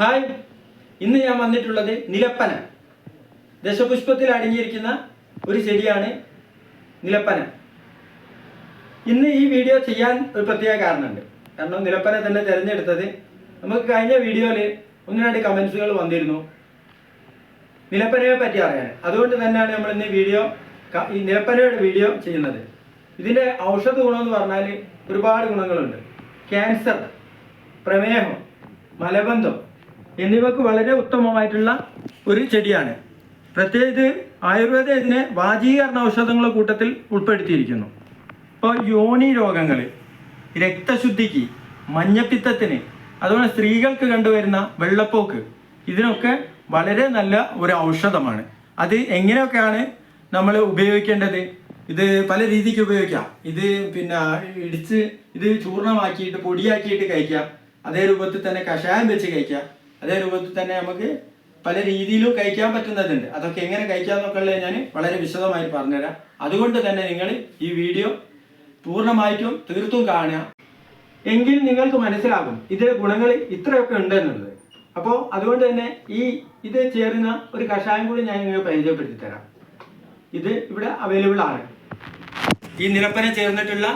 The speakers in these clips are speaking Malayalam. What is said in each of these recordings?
ഹായ്. ഇന്ന് ഞാൻ വന്നിട്ടുള്ളത് നിലപ്പന. ദശപുഷ്പത്തിൽ അടങ്ങിയിരിക്കുന്ന ഒരു ചെടിയാണ് നിലപ്പന. ഇന്ന് ഈ വീഡിയോ ചെയ്യാൻ ഒരു പ്രത്യേക കാരണമുണ്ട്. കാരണം നിലപ്പന തന്നെ തിരഞ്ഞെടുത്തത് നമുക്ക് കഴിഞ്ഞ വീഡിയോയിൽ ഒന്ന് രണ്ട് കമൻസുകൾ വന്നിരുന്നു. നിലപ്പനയെ പറ്റി അറിയാൻ. അതുകൊണ്ട് തന്നെയാണ് നമ്മൾ ഇന്ന് വീഡിയോ ഈ നിലപ്പനയുടെ വീഡിയോ ചെയ്യുന്നത്. ഇതിന്റെ ഔഷധ ഗുണം എന്ന് പറഞ്ഞാൽ ഒരുപാട് ഗുണങ്ങളുണ്ട്. ക്യാൻസർ പ്രമേഹം മലബന്ധം എന്നിവക്ക് വളരെ ഉത്തമമായിട്ടുള്ള ഒരു ചെടിയാണ്. പ്രത്യേകിച്ച് ആയുർവേദം ഇതിനെ വാജീകരണ ഔഷധങ്ങളുടെ കൂട്ടത്തിൽ ഉൾപ്പെടുത്തിയിരിക്കുന്നു. ഇപ്പോൾ യോനി രോഗങ്ങൾ രക്തശുദ്ധിക്ക് മഞ്ഞപ്പിത്തത്തിന് അതുപോലെ സ്ത്രീകൾക്ക് കണ്ടുവരുന്ന വെള്ളപ്പോക്ക് ഇതിനൊക്കെ വളരെ നല്ല ഒരു ഔഷധമാണ്. അത് എങ്ങനെയൊക്കെയാണ് നമ്മൾ ഉപയോഗിക്കേണ്ടത്? ഇത് പല രീതിക്ക് ഉപയോഗിക്കാം. ഇത് പിന്നെ ഇടിച്ച് ഇത് ചൂർണമാക്കിയിട്ട് പൊടിയാക്കിയിട്ട് കഴിക്കാം. അതേ രൂപത്തിൽ തന്നെ കഷായം വെച്ച് കഴിക്കാം. അതേ രൂപത്തിൽ തന്നെ നമുക്ക് പല രീതിയിലും കഴിക്കാൻ പറ്റുന്നതുണ്ട്. അതൊക്കെ എങ്ങനെ കഴിക്കാമെന്നൊക്കെ ഉള്ളത് ഞാൻ വളരെ വിശദമായി പറഞ്ഞുതരാം. അതുകൊണ്ട് തന്നെ നിങ്ങൾ ഈ വീഡിയോ പൂർണമായിട്ടും തീർത്തും കാണുക. എങ്കിൽ നിങ്ങൾക്ക് മനസ്സിലാകും ഇത് ഗുണങ്ങൾ ഇത്രയൊക്കെ ഉണ്ട് എന്നുള്ളത് അപ്പോൾ അതുകൊണ്ട് തന്നെ ഈ ഇത് ചേരുന്ന ഒരു കഷായം കൂടി ഞാൻ നിങ്ങൾക്ക് പരിചയപ്പെടുത്തി തരാം ഇത് ഇവിടെ അവൈലബിൾ ആണ്. ഈ നിരപ്പന ചേർന്നിട്ടുള്ള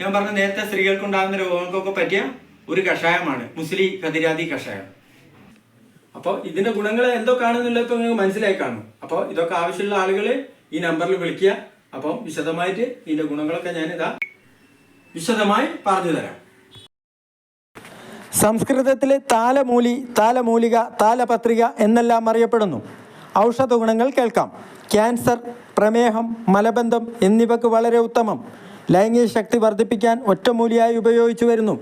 ഞാൻ പറഞ്ഞ നേരത്തെ സ്ത്രീകൾക്കുണ്ടാകുന്ന രോഗങ്ങൾക്കൊക്കെ പറ്റിയ ഒരു കഷായമാണ്. മുസ്ലി കതിരാതി കഷായം. അപ്പോൾ ഇതിന്റെ ഗുണങ്ങൾ എന്തൊക്കെയാണെന്നുള്ളത് ഇപ്പൊ നിങ്ങൾക്ക് മനസ്സിലായി കാണും. അപ്പോൾ ഇതൊക്കെ ആവശ്യമുള്ള ആളുകൾ ഈ നമ്പറിൽ വിളിക്കുക. അപ്പോൾ വിശദമായിട്ട് ഇതിന്റെ ഗുണങ്ങളൊക്കെ ഞാൻ ഇതാ വിശദമായി പറഞ്ഞു തരാം. സംസ്കൃതത്തിലെ താലമൂലി താലമൂലിക താലപത്രിക എന്നെല്ലാം അറിയപ്പെടുന്നു. ഔഷധ ഗുണങ്ങൾ കേൾക്കാം. ക്യാൻസർ പ്രമേഹം മലബന്ധം എന്നിവക്ക് വളരെ ഉത്തമം. ലൈംഗിക ശക്തി വർദ്ധിപ്പിക്കാൻ ഒറ്റമൂലിയായി ഉപയോഗിച്ചു വരുന്നു.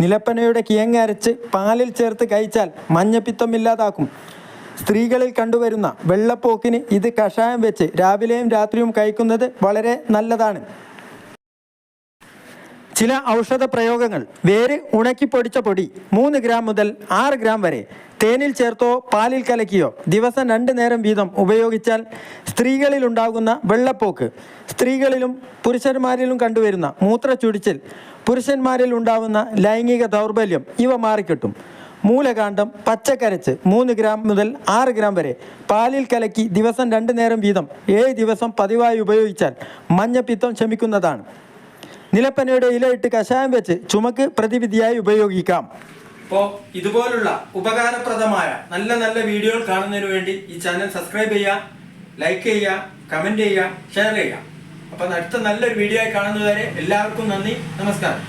നിലപ്പനയുടെ കിയങ്ങരച്ച് പാലിൽ ചേർത്ത് കഴിച്ചാൽ മഞ്ഞപ്പിത്തം ഇല്ലാതാക്കും. സ്ത്രീകളിൽ കണ്ടുവരുന്ന വെള്ളപ്പോക്കിന് ഇത് കഷായം വെച്ച് രാവിലെയും രാത്രിയും കഴിക്കുന്നത് വളരെ നല്ലതാണ്. ചില ഔഷധ പ്രയോഗങ്ങൾ. വേര് ഉണക്കി പൊടിച്ച പൊടി മൂന്ന് ഗ്രാം മുതൽ ആറ് ഗ്രാം വരെ. തേനിൽ ചേർത്തോ പാലിൽ കലക്കിയോ. ദിവസം രണ്ട് നേരം വീതം ഉപയോഗിച്ചാൽ സ്ത്രീകളിൽ ഉണ്ടാകുന്ന വെള്ളപ്പോക്ക്. സ്ത്രീകളിലും പുരുഷന്മാരിലും കണ്ടുവരുന്ന മൂത്രച്ചുടിച്ചിൽ പുരുഷന്മാരിൽ ഉണ്ടാകുന്ന ലൈംഗിക ദൗർബല്യം ഇവ മാറിക്കിട്ടും. മൂലകാന്ഡം പച്ചക്കരച്ച് മൂന്ന് ഗ്രാം മുതൽ ആറ് ഗ്രാം വരെ. പാലിൽ കലക്കി ദിവസം രണ്ട് നേരം വീതം ഏഴ് ദിവസം പതിവായി ഉപയോഗിച്ചാൽ മഞ്ഞപ്പിത്തം ശമിക്കുന്നതാണ്. നിലപ്പനയുടെ ഇലയിട്ട് കഷായം വെച്ച് ചുമക്ക് പ്രതിവിധിയായി ഉപയോഗിക്കാം. അപ്പോൾ ഇതുപോലുള്ള ഉപകാരപ്രദമായ നല്ല നല്ല വീഡിയോകൾ കാണുന്നതിന് വേണ്ടി ഈ ചാനൽ സബ്സ്ക്രൈബ് ചെയ്യുക ലൈക്ക് ചെയ്യുക കമന്റ് ചെയ്യുക ഷെയർ ചെയ്യുക. അപ്പം അടുത്ത നല്ലൊരു വീഡിയോ ആയി കാണുന്നതുവരെ എല്ലാവർക്കും നന്ദി നമസ്കാരം.